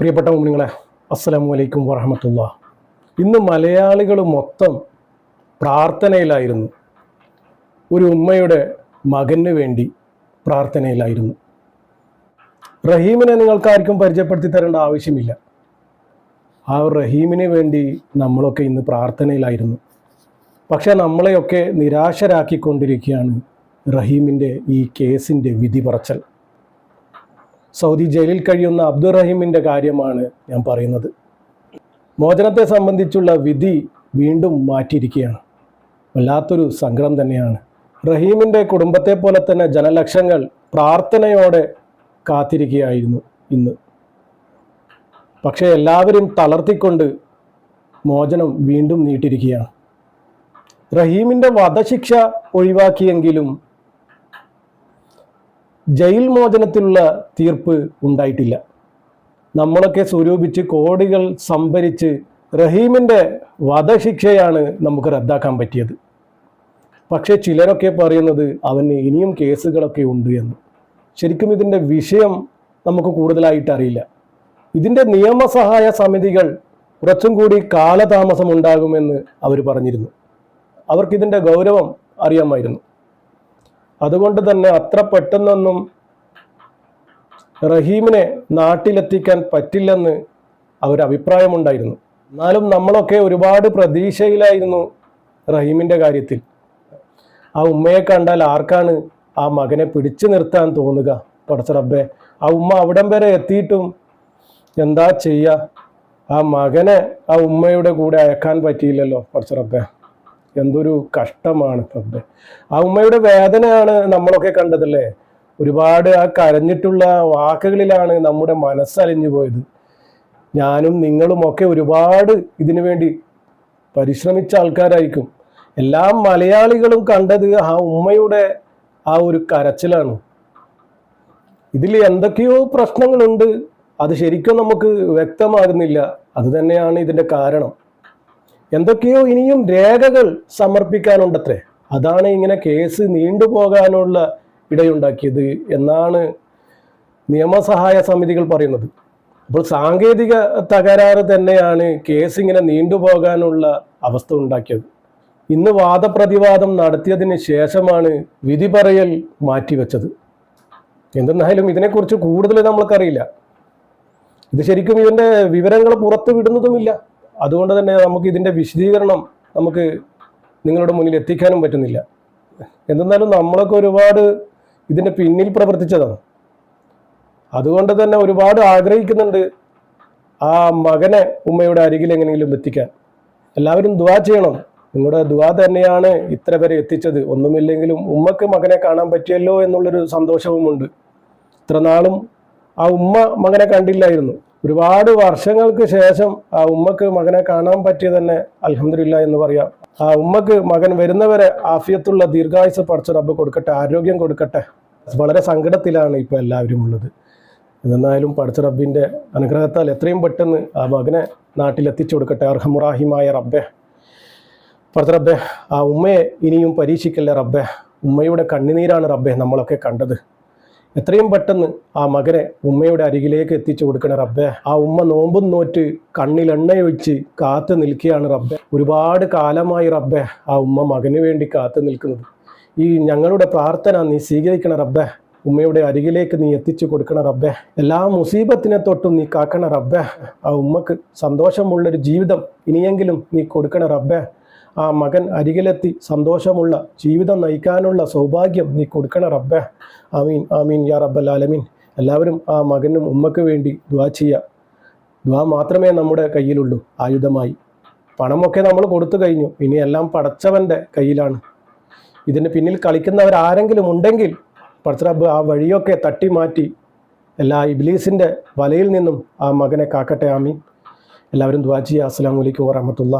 പ്രിയപ്പെട്ട മുമ്പിങ്ങളെ അസ്സലാമു അലൈക്കും വറഹമത്തുള്ള. ഇന്ന് മലയാളികൾ മൊത്തം പ്രാർത്ഥനയിലായിരുന്നു. ഒരു ഉമ്മയുടെ മകന് വേണ്ടി പ്രാർത്ഥനയിലായിരുന്നു. റഹീമിനെ നിങ്ങൾക്കാർക്കും പരിചയപ്പെടുത്തി തരേണ്ട ആവശ്യമില്ല. ആ റഹീമിന് വേണ്ടി നമ്മളൊക്കെ ഇന്ന് പ്രാർത്ഥനയിലായിരുന്നു. പക്ഷെ നമ്മളെയൊക്കെ നിരാശരാക്കിക്കൊണ്ടിരിക്കുകയാണ് റഹീമിന്റെ ഈ കേസിന്റെ വിധി പറച്ചൽ. സൗദി ജയിലിൽ കഴിയുന്ന അബ്ദുറഹീമിന്റെ കാര്യമാണ് ഞാൻ പറയുന്നത്. മോചനത്തെ സംബന്ധിച്ചുള്ള വിധി വീണ്ടും മാറ്റിയിരിക്കുകയാണ്. വല്ലാത്തൊരു സങ്കടം തന്നെയാണ്. റഹീമിന്റെ കുടുംബത്തെ പോലെ തന്നെ ജനലക്ഷങ്ങൾ പ്രാർത്ഥനയോടെ കാത്തിരിക്കുകയായിരുന്നു ഇന്ന്. പക്ഷേ എല്ലാവരും തളർത്തിക്കൊണ്ട് മോചനം വീണ്ടും നീട്ടിരിക്കുകയാണ് റഹീമിന്റെ വധശിക്ഷ ഒഴിവാക്കിയെങ്കിലും ജയിൽ മോചനത്തിലുള്ള തീർപ്പ് ഉണ്ടായിട്ടില്ല. നമ്മളൊക്കെ സ്വരൂപിച്ച് കോടികൾ സംഭരിച്ച് റഹീമിന്റെ വധശിക്ഷയാണ് നമുക്ക് റദ്ദാക്കാൻ പറ്റിയത്. പക്ഷേ ചിലരൊക്കെ പറയുന്നത് അവന് ഇനിയും കേസുകളൊക്കെ ഉണ്ട് എന്ന്. ശരിക്കും ഇതിന്റെ വിഷയം നമുക്ക് കൂടുതലായിട്ട് അറിയില്ല. ഇതിന്റെ നിയമസഹായ സമിതികൾ കുറച്ചും കൂടി കാലതാമസം ഉണ്ടാകുമെന്ന് അവർ പറഞ്ഞിരുന്നു. അവർക്കിതിന്റെ ഗൗരവം അറിയാമായിരുന്നു. അതുകൊണ്ട് തന്നെ അത്ര പെട്ടെന്നൊന്നും റഹീമിനെ നാട്ടിലെത്തിക്കാൻ പറ്റില്ലെന്ന് അവർ അഭിപ്രായമുണ്ടായിരുന്നു. എന്നാലും നമ്മളൊക്കെ ഒരുപാട് പ്രതീക്ഷയിലായിരുന്നു റഹീമിന്റെ കാര്യത്തിൽ. ആ ഉമ്മയെ കണ്ടാൽ ആർക്കാണ് ആ മകനെ പിടിച്ചു നിർത്താൻ തോന്നുക? പടച്ച റബ്ബേ ആ ഉമ്മ അവിടം വരെ എത്തിയിട്ടും എന്താ ചെയ്യുക ആ മകനെ ആ ഉമ്മയുടെ കൂടെ അയക്കാൻ പറ്റിയില്ലല്ലോ പടച്ച റബ്ബേ. എന്തൊരു കഷ്ടമാണ് പബ്ബെ ആ ഉമ്മയുടെ വേദനയാണ് നമ്മളൊക്കെ കണ്ടതല്ലേ? ഒരുപാട് ആ കരഞ്ഞിട്ടുള്ള വാക്കുകളിലാണ് നമ്മുടെ മനസ്സലിഞ്ഞു പോയത്. ഞാനും നിങ്ങളും ഒക്കെ ഒരുപാട് ഇതിനു വേണ്ടി പരിശ്രമിച്ച ആൾക്കാരായിരിക്കും. എല്ലാ മലയാളികളും കണ്ടത് ആ ഉമ്മയുടെ ആ ഒരു കരച്ചിലാണ്. ഇതിൽ എന്തൊക്കെയോ പ്രശ്നങ്ങളുണ്ട്. അത് ശരിക്കും നമുക്ക് വ്യക്തമാകുന്നില്ല. അത് തന്നെയാണ് ഇതിന്റെ കാരണം. എന്തൊക്കെയോ ഇനിയും രേഖകൾ സമർപ്പിക്കാനുണ്ടത്രേ. അതാണ് ഇങ്ങനെ കേസ് നീണ്ടുപോകാനുള്ള ഇടയുണ്ടാക്കിയത് എന്നാണ് നിയമസഹായ സമിതികൾ പറയുന്നത്. അപ്പോൾ സാങ്കേതിക തകരാറ് തന്നെയാണ് കേസ് ഇങ്ങനെ നീണ്ടുപോകാനുള്ള അവസ്ഥ ഉണ്ടാക്കിയത്. ഇന്ന് വാദപ്രതിവാദം നടത്തിയതിന് ശേഷമാണ് വിധി പറയൽ മാറ്റിവെച്ചത്. എന്തെന്നായാലും ഇതിനെക്കുറിച്ച് കൂടുതൽ നമ്മൾക്കറിയില്ല. ഇത് ശരിക്കും ഇതിന്റെ വിവരങ്ങൾ പുറത്തു വിടുന്നതുമില്ല അതുകൊണ്ട് തന്നെ നമുക്ക് ഇതിന്റെ വിശദീകരണം നമുക്ക് നിങ്ങളുടെ മുന്നിൽ എത്തിക്കാനും പറ്റുന്നില്ല. എന്തെന്നാലും നമ്മളൊക്കെ ഒരുപാട് ഇതിന്റെ പിന്നിൽ പ്രവർത്തിച്ചതാണ്. അതുകൊണ്ട് തന്നെ ഒരുപാട് ആഗ്രഹിക്കുന്നുണ്ട് ആ മകനെ ഉമ്മയുടെ അരികിൽ എങ്ങനെയെങ്കിലും എത്തിക്കാൻ. എല്ലാവരും ദുവാ ചെയ്യണം. നിങ്ങളുടെ ദുവാ തന്നെയാണ് ഇത്ര വരെ എത്തിച്ചത്. ഒന്നുമില്ലെങ്കിലും ഉമ്മക്ക് മകനെ കാണാൻ പറ്റിയല്ലോ എന്നുള്ളൊരു സന്തോഷവുമുണ്ട്. ഇത്ര നാളും ആ ഉമ്മ മകനെ കണ്ടില്ലായിരുന്നു. ഒരുപാട് വർഷങ്ങൾക്ക് ശേഷം ആ ഉമ്മക്ക് മകനെ കാണാൻ പറ്റിയ തന്നെ അലഹമില്ല എന്ന് പറയാം. ആ ഉമ്മക്ക് മകൻ വരുന്നവരെ ആഫിയത്തുള്ള ദീർഘായുസ് പഠിച്ച റബ്ബ് കൊടുക്കട്ടെ ആരോഗ്യം കൊടുക്കട്ടെ. വളരെ സങ്കടത്തിലാണ് ഇപ്പോൾ എല്ലാവരും ഉള്ളത്. എന്നാലും പഠിച്ച റബ്ബിന്റെ അനുഗ്രഹത്താൽ എത്രയും പെട്ടെന്ന് ആ മകനെ നാട്ടിലെത്തിച്ചു കൊടുക്കട്ടെ അർഹമുറാഹിമായ റബ്ബെ. പഠിച്ച റബ്ബെ ആ ഉമ്മയെ ഇനിയും പരീക്ഷിക്കല്ലേ റബ്ബെ? ഉമ്മയുടെ കണ്ണുനീരാണ് റബ്ബെ നമ്മളൊക്കെ കണ്ടത്. എത്രയും പെട്ടെന്ന് ആ മകനെ ഉമ്മയുടെ അരികിലേക്ക് എത്തിച്ചു കൊടുക്കണ റബ്ബെ. ആ ഉമ്മ നോമ്പും നോറ്റ് കണ്ണിൽ എണ്ണയൊഴിച്ച് കാത്തു നിൽക്കുകയാണ് റബ്ബെ. ഒരുപാട് കാലമായി റബ്ബെ ആ ഉമ്മ മകന് വേണ്ടി കാത്തു നിൽക്കുന്നത്. ഈ ഞങ്ങളുടെ പ്രാർത്ഥന നീ സ്വീകരിക്കണ റബ്ബെ. ഉമ്മയുടെ അരികിലേക്ക് നീ എത്തിച്ചു കൊടുക്കണ റബ്ബെ. എല്ലാ മുസീബത്തിനെ തൊട്ടും നീ കാക്കണ റബ്ബെ. ആ ഉമ്മക്ക് സന്തോഷമുള്ളൊരു ജീവിതം ഇനിയെങ്കിലും നീ കൊടുക്കണ റബ്ബെ. ആ മകൻ അരികിലെത്തി സന്തോഷമുള്ള ജീവിതം നയിക്കാനുള്ള സൗഭാഗ്യം നീ കൊടുക്കണ റബ്ബെ. ആമീൻ ആമീൻ യാ റബ്ബൽ ആലമീൻ. എല്ലാവരും ആ മകനും ഉമ്മക്ക് വേണ്ടി ദ്വാ ചെയ്യുക ദ്വാ മാത്രമേ നമ്മുടെ കയ്യിലുള്ളൂ ആയുധമായി. പണമൊക്കെ നമ്മൾ കൊടുത്തു കഴിഞ്ഞു ഇനി എല്ലാം പടച്ചവന്റെ കയ്യിലാണ്. ഇതിന് പിന്നിൽ കളിക്കുന്നവർ ആരെങ്കിലും ഉണ്ടെങ്കിൽ പടച്ചറബ് ആ വഴിയൊക്കെ തട്ടി മാറ്റി എല്ലാ ഇബ്ലീസിന്റെ വലയിൽ നിന്നും ആ മകനെ കാക്കട്ടെ ആമീൻ. എല്ലാവരും ദ്വാ ചെയ്യുക അസ്സാം വലൈക്കും വാഹമത്തുള്ള